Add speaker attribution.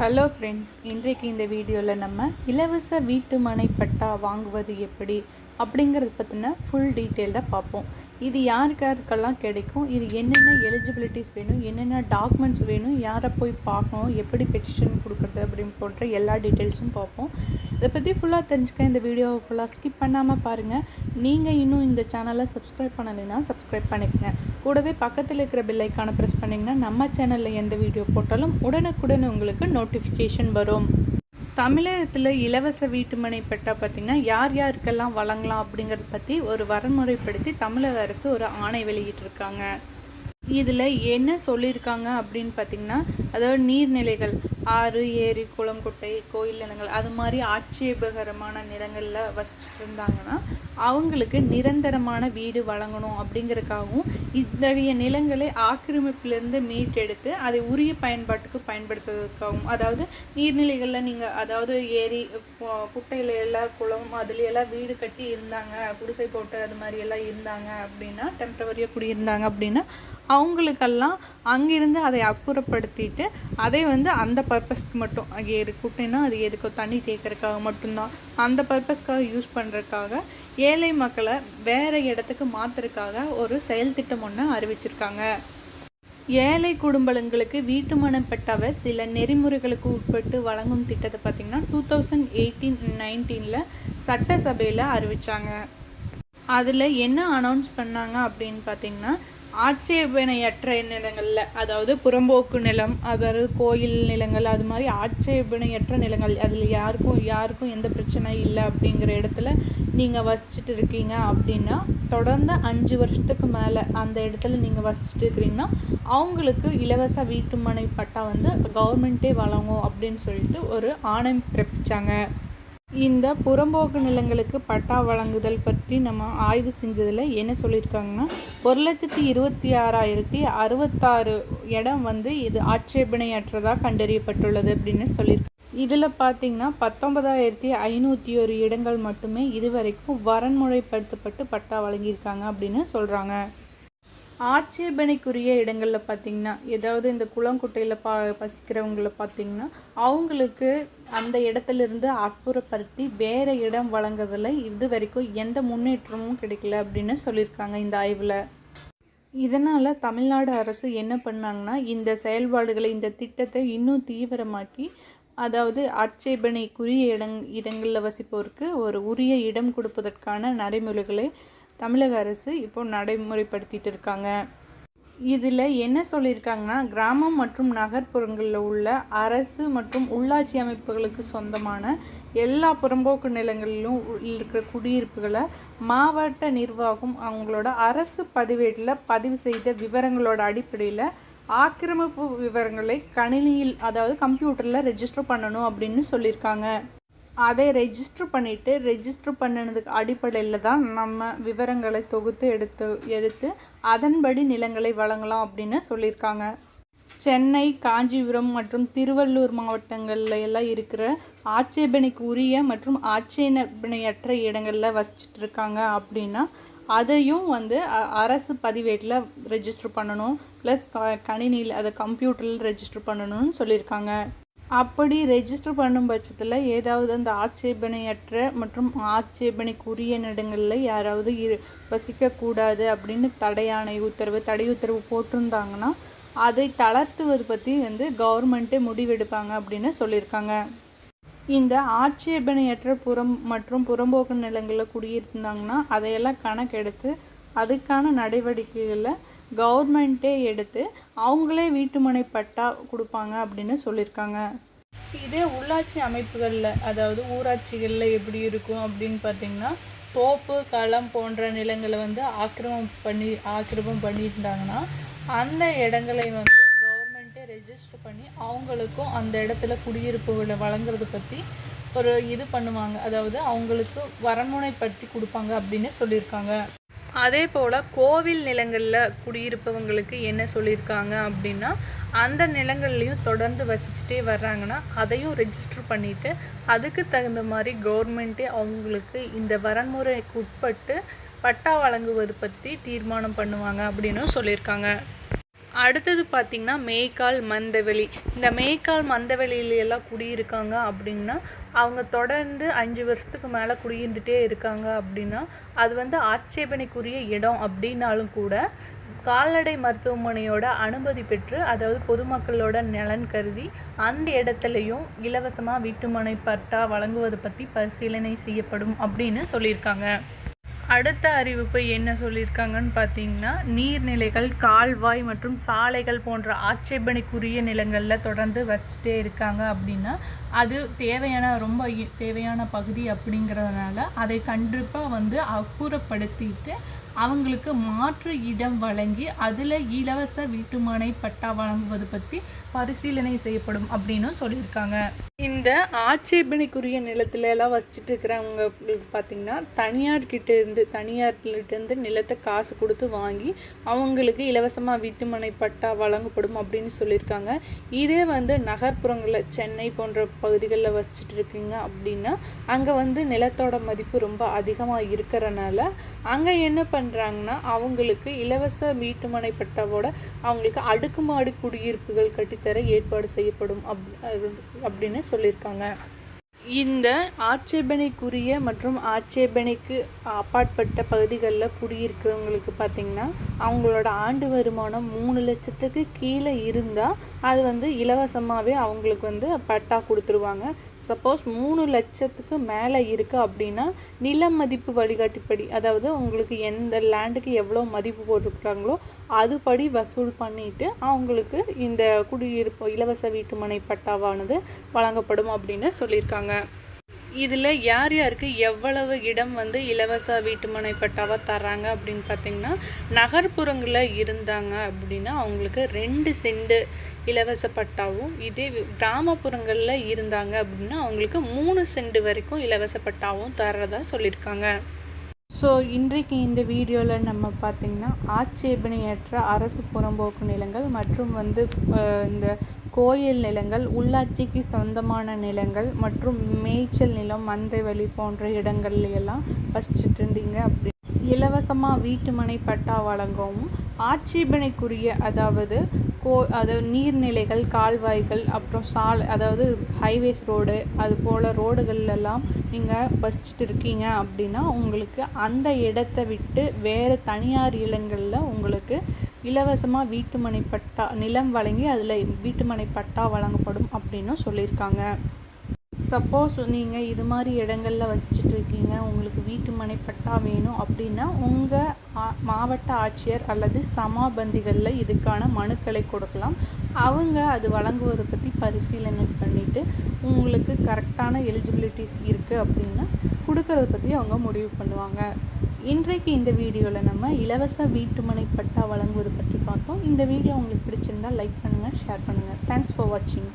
Speaker 1: Hello friends இன்றைக்கு இந்த வீடியோவில் நம்ம இலவச வீட்டு மனை பட்டா வாங்குவது எப்படி அப்படிங்கிறத பற்றின ஃபுல் டீட்டெயிலாக பார்ப்போம் இது யாருக்கு யாருக்கெல்லாம் கிடைக்கும்? இது என்னென்ன எலிஜிபிலிட்டிஸ் வேணும்? என்னென்ன டாக்குமெண்ட்ஸ் வேணும்? யாரை போய் பார்க்கணும்? எப்படி பெட்டிஷன் கொடுக்குறது அப்படின்னு போன்ற எல்லா டீட்டெயில்ஸும் பார்ப்போம் இதை பற்றி ஃபுல்லாக தெரிஞ்சுக்க இந்த வீடியோவை ஃபுல்லாக ஸ்கிப் பண்ணாமல் பாருங்கள் நீங்கள் இன்னும் இந்த சேனலை சப்ஸ்கிரைப் பண்ணலைன்னா சப்ஸ்கிரைப் பண்ணிக்கங்க. கூடவே பக்கத்தில் இருக்கிற பெல் ப்ரெஸ் பண்ணிங்கன்னா நம்ம சேனலில் எந்த வீடியோ போட்டாலும் உடனுக்குடன் உங்களுக்கு நோட்டிஃபிகேஷன் வரும். தமிழகத்தில் இலவச வீட்டுமனை பெட்டா பார்த்திங்கன்னா யார் யாருக்கெல்லாம் வழங்கலாம் அப்படிங்கிறத பற்றி ஒரு வரமுறைப்படுத்தி தமிழக அரசு ஒரு ஆணை வெளியிட்டிருக்காங்க. இதில் என்ன சொல்லியிருக்காங்க அப்படின்னு பார்த்திங்கன்னா அதாவது நீர்நிலைகள் ஆறு ஏரி குளம் குட்டை கோயில் நிலங்கள் அது மாதிரி ஆட்சேபகரமான நிலங்களில் வசிச்சுட்டு இருந்தாங்கன்னா அவங்களுக்கு நிரந்தரமான வீடு வழங்கணும் அப்படிங்கிறதுக்காகவும் இத்தகைய நிலங்களை ஆக்கிரமிப்பிலிருந்து மீட்டெடுத்து அதை உரிய பயன்பாட்டுக்கு பயன்படுத்துவதற்காகவும் அதாவது நீர்நிலைகளில் நீங்கள் அதாவது ஏரி குட்டையில் குட்டையில எல்லாம் குளம் அதுலையெல்லாம் வீடு கட்டி இருந்தாங்க குடிசை போட்டு அது மாதிரி எல்லாம் இருந்தாங்க அப்படின்னா டெம்பரவரியாக குடியிருந்தாங்க அப்படின்னா அவங்களுக்கெல்லாம் அங்கிருந்து அதை அப்புறப்படுத்திட்டு அதை வந்து அந்த பர்பஸ்க்கு மட்டும் அங்கே ஏரி குட்டைன்னா அது எதுக்கோ தண்ணி தேக்கிறதுக்காக மட்டும்தான். அந்த பர்பஸ்க்காக யூஸ் பண்ணுறதுக்காக ஏழை மக்களை வேறு இடத்துக்கு மாற்றுறதுக்காக ஒரு செயல் திட்டம் ஒன்று அறிவிச்சிருக்காங்க. ஏழை குடும்பங்களுக்கு வீட்டு பட்டாவை சில நெறிமுறைகளுக்கு உட்பட்டு வழங்கும் திட்டத்தை பார்த்திங்கன்னா டூ தௌசண்ட் எயிட்டீன் நைன்டீனில் சட்டசபையில் அறிவித்தாங்க அதில் என்ன அனௌன்ஸ் பண்ணாங்க அப்படின்னு பார்த்தீங்கன்னா ஆட்சேபனையற்ற நிலங்களில் அதாவது புறம்போக்கு நிலம் அதாவது கோயில் நிலங்கள் அது மாதிரி ஆட்சேபனையற்ற நிலங்கள் அதில் யாருக்கும் யாருக்கும் எந்த பிரச்சனை இல்லை அப்படிங்கிற இடத்துல நீங்கள் வசிச்சுட்டு இருக்கீங்க அப்படின்னா தொடர்ந்து அஞ்சு வருஷத்துக்கு மேலே அந்த இடத்துல நீங்கள் வசிச்சுட்டு இருக்கிறீங்கன்னா அவங்களுக்கு இலவச வீட்டுமனை பட்டா வந்து கவர்மெண்ட்டே வழங்கும் அப்படின்னு சொல்லிட்டு ஒரு ஆணை பிறப்பிச்சாங்க. இந்த புறம்போக்கு நிலங்களுக்கு பட்டா வழங்குதல் பற்றி நம்ம ஆய்வு செஞ்சதில் என்ன சொல்லியிருக்காங்கன்னா ஒரு லட்சத்தி இருபத்தி ஆறாயிரத்தி அறுபத்தாறு இடம் வந்து இது ஆட்சேபனையற்றதாக கண்டறியப்பட்டுள்ளது அப்படின்னு சொல்லியிருக்காங்க. இதில் பார்த்தீங்கன்னா பத்தொன்பதாயிரத்தி ஐநூற்றி ஒரு இடங்கள் மட்டுமே இதுவரைக்கும் வரன்முறைப்படுத்தப்பட்டு பட்டா வழங்கியிருக்காங்க அப்படின்னு சொல்கிறாங்க ஆட்சேபனைக்குரிய இடங்களில் பார்த்தீங்கன்னா ஏதாவது இந்த குளங்குட்டையில் பா பசிக்கிறவங்கள பார்த்தீங்கன்னா அவங்களுக்கு அந்த இடத்துல இருந்து அப்புறப்படுத்தி வேறு இடம் வழங்குறதில் இது வரைக்கும் எந்த முன்னேற்றமும் கிடைக்கல அப்படின்னு சொல்லியிருக்காங்க இந்த ஆய்வில். இதனால் தமிழ்நாடு அரசு என்ன பண்ணாங்கன்னா இந்த செயல்பாடுகளை இந்த திட்டத்தை இன்னும் தீவிரமாக்கி அதாவது ஆட்சேபனைக்குரிய இடங் இடங்களில் வசிப்போருக்கு ஒரு உரிய இடம் கொடுப்பதற்கான நடைமுறைகளை தமிழக அரசு இப்போ நடைமுறைப்படுத்திட்டு இருக்காங்க இதில் என்ன சொல்லியிருக்காங்கன்னா கிராமம் மற்றும் நகர்ப்புறங்களில் உள்ள அரசு மற்றும் உள்ளாட்சி அமைப்புகளுக்கு சொந்தமான எல்லா புறம்போக்கு நிலங்களிலும் இருக்கிற குடியிருப்புகளை மாவட்ட நிர்வாகம் அவங்களோட அரசு பதிவேட்டில் பதிவு செய்த விவரங்களோட அடிப்படையில் ஆக்கிரமிப்பு விவரங்களை கணினியில் அதாவது கம்ப்யூட்டரில் ரெஜிஸ்டர் பண்ணணும் அப்படின்னு சொல்லியிருக்காங்க. அதை ரெஜிஸ்டர் பண்ணிவிட்டு ரெஜிஸ்டர் பண்ணினதுக்கு அடிப்படையில் தான் நம்ம விவரங்களை தொகுத்து எடுத்து எடுத்து அதன்படி நிலங்களை வழங்கலாம் அப்படின்னு சொல்லியிருக்காங்க. சென்னை காஞ்சிபுரம் மற்றும் திருவள்ளூர் மாவட்டங்களில் எல்லாம் இருக்கிற ஆட்சேபனைக்கு உரிய மற்றும் ஆட்சேபனையற்ற இடங்களில் வசிச்சுட்டு இருக்காங்க அப்படின்னா அதையும் வந்து அ- அரசு பதிவேட்டில் ரெஜிஸ்டர் பண்ணணும். ப்ளஸ் க கணினியில் அதை கம்ப்யூட்டரில் ரெஜிஸ்டர் பண்ணணும்னு சொல்லியிருக்காங்க. அப்படி ரெஜிஸ்டர் பண்ணும் பட்சத்தில் ஏதாவது அந்த ஆட்சேபனையற்ற மற்றும் ஆட்சேபனைக்குரிய இடங்களில் யாராவது இரு வசிக்கக்கூடாது அப்படின்னு தடையானை உத்தரவு தடை உத்தரவு போட்டிருந்தாங்கன்னா அதை தளர்த்துவது பற்றி வந்து கவர்மெண்ட்டே முடிவெடுப்பாங்க அப்படின்னு சொல்லியிருக்காங்க. இந்த ஆட்சேபனையற்ற புறம் மற்றும் புறம்போக்கு நிலங்களில் குடியிருந்தாங்கன்னா அதையெல்லாம் கணக்கெடுத்து அதுக்கான நடவடிக்கைகளை கவர்மெண்ட்டே எடுத்து அவங்களே வீட்டுமனை பட்டா கொடுப்பாங்க அப்படின்னு சொல்லியிருக்காங்க. இதே உள்ளாட்சி அமைப்புகளில் அதாவது ஊராட்சிகளில் எப்படி இருக்கும் அப்படின்னு பார்த்தீங்கன்னா தோப்பு களம் போன்ற நிலங்களை வந்து ஆக்கிரமம் பண்ணி ஆக்கிரமம் பண்ணியிருந்தாங்கன்னா அந்த இடங்களை வந்து கவர்மெண்ட்டே ரெஜிஸ்டர் பண்ணி அவங்களுக்கும் அந்த இடத்துல குடியிருப்புகளை வழங்குறது பற்றி ஒரு இது பண்ணுவாங்க. அதாவது அவங்களுக்கு வரமுனைப்படுத்தி கொடுப்பாங்க அப்படின்னு சொல்லியிருக்காங்க. அதே போல் கோவில் நிலங்களில் குடியிருப்பவங்களுக்கு என்ன சொல்லியிருக்காங்க அப்படின்னா அந்த நிலங்கள்லையும் தொடர்ந்து வசிச்சுட்டே வர்றாங்கன்னா அதையும் ரெஜிஸ்டர் பண்ணிவிட்டு அதுக்கு தகுந்த மாதிரி கவர்மெண்ட்டே அவங்களுக்கு இந்த வரன்முறைக்கு உட்பட்டு பட்டா வழங்குவது பற்றி தீர்மானம் பண்ணுவாங்க அப்படின்னும் சொல்லியிருக்காங்க. அடுத்தது பார்த்திங்கன்னா மேய்க்கால் மந்தவெளி. இந்த மேய்க்கால் மந்தவெளியில எல்லாம் குடியிருக்காங்க அப்படின்னா அவங்க தொடர்ந்து அஞ்சு வருஷத்துக்கு மேலே குடியிருந்துட்டே இருக்காங்க அப்படின்னா அது வந்து ஆட்சேபனைக்குரிய இடம் அப்படின்னாலும் கூட கால்நடை மருத்துவமனையோட அனுமதி பெற்று அதாவது பொதுமக்களோட நலன் கருதி அந்த இடத்துலையும் இலவசமாக வீட்டுமனை பட்டா வழங்குவது பற்றி பரிசீலனை செய்யப்படும் அப்படின்னு சொல்லியிருக்காங்க. அடுத்த அறிவிப்பு என்ன சொல்லியிருக்காங்கன்னு பார்த்தீங்கன்னா நீர்நிலைகள் கால்வாய் மற்றும் சாலைகள் போன்ற ஆட்சேபனைக்குரிய நிலங்களில் தொடர்ந்து வச்சுட்டே இருக்காங்க அப்படின்னா அது தேவையான ரொம்ப தேவையான பகுதி அப்படிங்கிறதுனால அதை கண்டிப்பாக வந்து அப்புறப்படுத்திட்டு அவங்களுக்கு மாற்று இடம் வழங்கி அதில் இலவச வீட்டுமனை பட்டா வழங்குவது பற்றி பரிசீலனை செய்யப்படும் அப்படின்னு சொல்லியிருக்காங்க. இந்த ஆட்சேபனைக்குரிய நிலத்துல எல்லாம் வச்சுட்டு இருக்கிறவங்க பார்த்தீங்கன்னா தனியார்கிட்ட இருந்து தனியார்கிட்டேருந்து நிலத்தை காசு கொடுத்து வாங்கி அவங்களுக்கு இலவசமாக வீட்டுமனை பட்டா வழங்கப்படும் அப்படின்னு சொல்லியிருக்காங்க. இதே வந்து நகர்ப்புறங்களில் சென்னை போன்ற பகுதிகளில் வச்சுட்டு இருக்கீங்க அப்படின்னா அங்கே வந்து நிலத்தோட மதிப்பு ரொம்ப அதிகமாக இருக்கிறனால அங்கே என்ன பண்ண பண்ணுறாங்கன்னா அவங்களுக்கு இலவச வீட்டுமனை பட்டாவோட அவங்களுக்கு அடுக்குமாடி குடியிருப்புகள் கட்டித்தர ஏற்பாடு செய்யப்படும் அப் அப்படின்னு சொல்லியிருக்காங்க. இந்த ஆட்சேபனைக்குரிய மற்றும் ஆட்சேபனைக்கு அப்பாற்பட்ட பகுதிகளில் குடியிருக்கிறவங்களுக்கு பார்த்திங்கன்னா அவங்களோட ஆண்டு வருமானம் மூணு லட்சத்துக்கு கீழே இருந்தால் அது வந்து இலவசமாகவே அவங்களுக்கு வந்து பட்டா கொடுத்துருவாங்க. சப்போஸ் மூணு லட்சத்துக்கு மேலே இருக்குது அப்படின்னா நில மதிப்பு வழிகாட்டிப்படி அதாவது உங்களுக்கு எந்த லேண்டுக்கு எவ்வளோ மதிப்பு போட்டிருக்கிறாங்களோ அதுபடி வசூல் பண்ணிட்டு அவங்களுக்கு இந்த குடியிருப்பு இலவச வீட்டுமனை பட்டாவானது வழங்கப்படும் அப்படின்னு சொல்லியிருக்காங்க. இதில் யார் யாருக்கு எவ்வளவு இடம் வந்து இலவச வீட்டுமனை பட்டாவாக தராங்க அப்படின்னு பார்த்தீங்கன்னா நகர்ப்புறங்களில் இருந்தாங்க அப்படின்னா அவங்களுக்கு ரெண்டு செண்டு இலவச பட்டாவும் இதே கிராமப்புறங்களில் இருந்தாங்க அப்படின்னா அவங்களுக்கு மூணு செண்டு வரைக்கும் இலவச பட்டாவும் தர்றதா சொல்லியிருக்காங்க. ஸோ இன்றைக்கு இந்த வீடியோவில் நம்ம பார்த்திங்கன்னா ஆட்சேபனையற்ற அரசு புறம்போக்கு நிலங்கள் மற்றும் வந்து இந்த கோயில் நிலங்கள் உள்ளாட்சிக்கு சொந்தமான நிலங்கள் மற்றும் மேய்ச்சல் நிலம் மந்தைவெளி போன்ற இடங்கள்லையெல்லாம் வசிச்சுட்டு இருந்தீங்க அப்படி. இலவசமாக வீட்டுமனை பட்டா வழங்கவும் ஆட்சேபனைக்குரிய அதாவது கோ அதாவது நீர்நிலைகள் கால்வாய்கள் அப்புறம் சாலை அதாவது ஹைவேஸ் ரோடு அது போல் ரோடுகள்லாம் நீங்கள் வசிச்சுட்டு இருக்கீங்க அப்படின்னா உங்களுக்கு அந்த இடத்த விட்டு வேறு தனியார் இடங்களில் உங்களுக்கு இலவசமாக வீட்டுமனை பட்டா நிலம் வழங்கி அதில் வீட்டுமனை பட்டா வழங்கப்படும் அப்படின்னும் சொல்லியிருக்காங்க. சப்போஸ் நீங்கள் இது மாதிரி இடங்களில் வசிச்சுட்டு இருக்கீங்க உங்களுக்கு வீட்டு மனை பட்டா வேணும் அப்படின்னா உங்கள் மாவட்ட ஆட்சியர் அல்லது சமாபந்திகளில் இதுக்கான மனுக்களை கொடுக்கலாம். அவங்க அது வழங்குவதை பற்றி பரிசீலனை பண்ணிவிட்டு உங்களுக்கு கரெக்டான எலிஜிபிலிட்டிஸ் இருக்குது அப்படின்னா கொடுக்கறத பற்றி அவங்க முடிவு பண்ணுவாங்க. இன்றைக்கு இந்த வீடியோவில் நம்ம இலவச வீட்டுமனை பட்டா வழங்குவது பற்றி பார்த்தோம். இந்த வீடியோ உங்களுக்கு பிடிச்சிருந்தா லைக் பண்ணுங்கள் ஷேர் பண்ணுங்கள் தேங்க்ஸ் ஃபார் வாட்சிங்